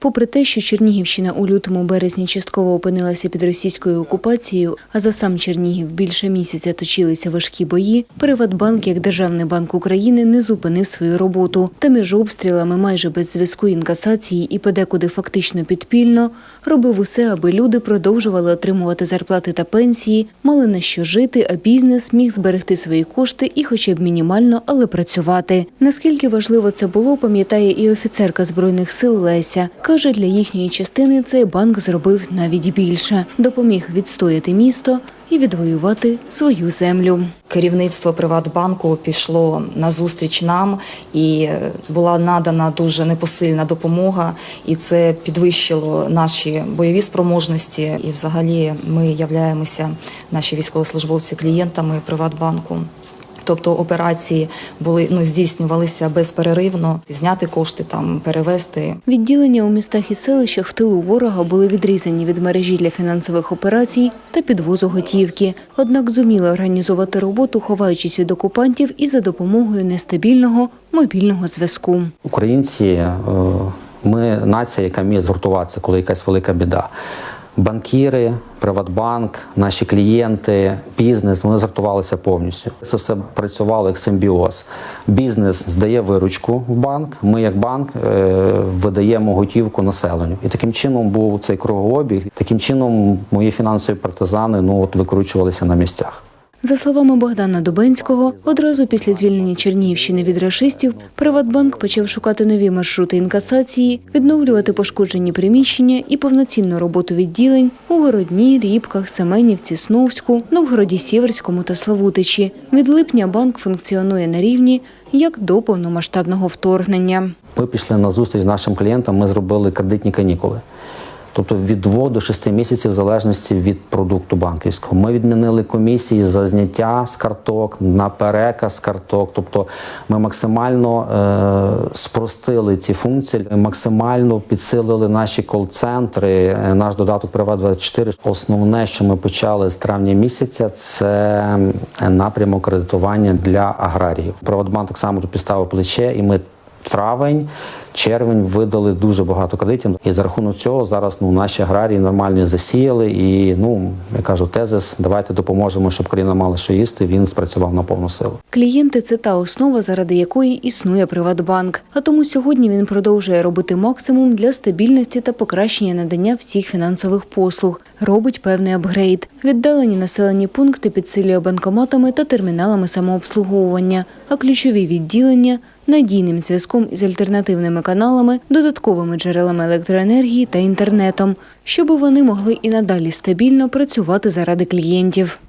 Попри те, що Чернігівщина у лютому березні частково опинилася під російською окупацією, а за сам Чернігів більше місяця точилися важкі бої, Приватбанк, як державний банк України, не зупинив свою роботу. Та між обстрілами майже без зв'язку інкасації і подекуди фактично підпільно робив усе, аби люди продовжували отримувати зарплати та пенсії, мали на що жити, а бізнес міг зберегти свої кошти і, хоча б мінімально, але працювати. Наскільки важливо це було, пам'ятає і офіцерка збройних сил Леся. Каже, для їхньої частини цей банк зробив навіть більше, допоміг відстояти місто і відвоювати свою землю. Керівництво Приватбанку пішло на зустріч нам, і е, була надана дуже непосильна допомога, і це підвищило наші бойові спроможності. І, взагалі, ми являємося наші військовослужбовці клієнтами Приватбанку. Тобто операції були ну здійснювалися безперервно, зняти кошти там, перевести. Відділення у містах і селищах в тилу ворога були відрізані від мережі для фінансових операцій та підвозу готівки. Однак зуміли організувати роботу, ховаючись від окупантів і за допомогою нестабільного мобільного зв'язку. Українці, е, ми нація, яка вміє згуртуватися, коли якась велика біда. Банкіри, Приватбанк, наші клієнти, бізнес вони згуртувалися повністю. Це все працювало як симбіоз. Бізнес здає виручку в банк. Ми, як банк, е, видаємо готівку населенню. І таким чином був цей кругообіг. Таким чином мої фінансові партизани ну от викручувалися на місцях. За словами Богдана Дубенського, одразу після звільнення Чернігівщини від рашистів Приватбанк почав шукати нові маршрути інкасації, відновлювати пошкоджені приміщення і повноцінну роботу відділень у Городні, Рібках, Семенівці, Сновську, Новгороді Сіверському та Славутичі. Від липня банк функціонує на рівні як до повномасштабного вторгнення. Ми пішли на зустріч з нашим клієнтом, ми зробили кредитні канікули. Тобто від 2 до 6 місяців в залежності від продукту банківського. Ми відмінили комісії за зняття з карток, на переказ карток. Тобто ми максимально е, спростили ці функції, максимально підсилили наші кол-центри, е, наш додаток Приват 24 Основне, що ми почали з травня місяця, це е, напрямок кредитування для аграріїв. Приватбанк так само підставив плече, і ми травень, червень видали дуже багато кредитів. І за рахунок цього зараз ну наші аграрії нормально засіяли. І ну я кажу, тезис, давайте допоможемо, щоб країна мала що їсти. Він спрацював на повну силу. Клієнти це та основа, заради якої існує Приватбанк. А тому сьогодні він продовжує робити максимум для стабільності та покращення надання всіх фінансових послуг. Робить певний апгрейд. Віддалені населені пункти підсилює банкоматами та терміналами самообслуговування, а ключові відділення надійним зв'язком із альтернативними каналами, додатковими джерелами електроенергії та інтернетом, щоб вони могли і надалі стабільно працювати заради клієнтів.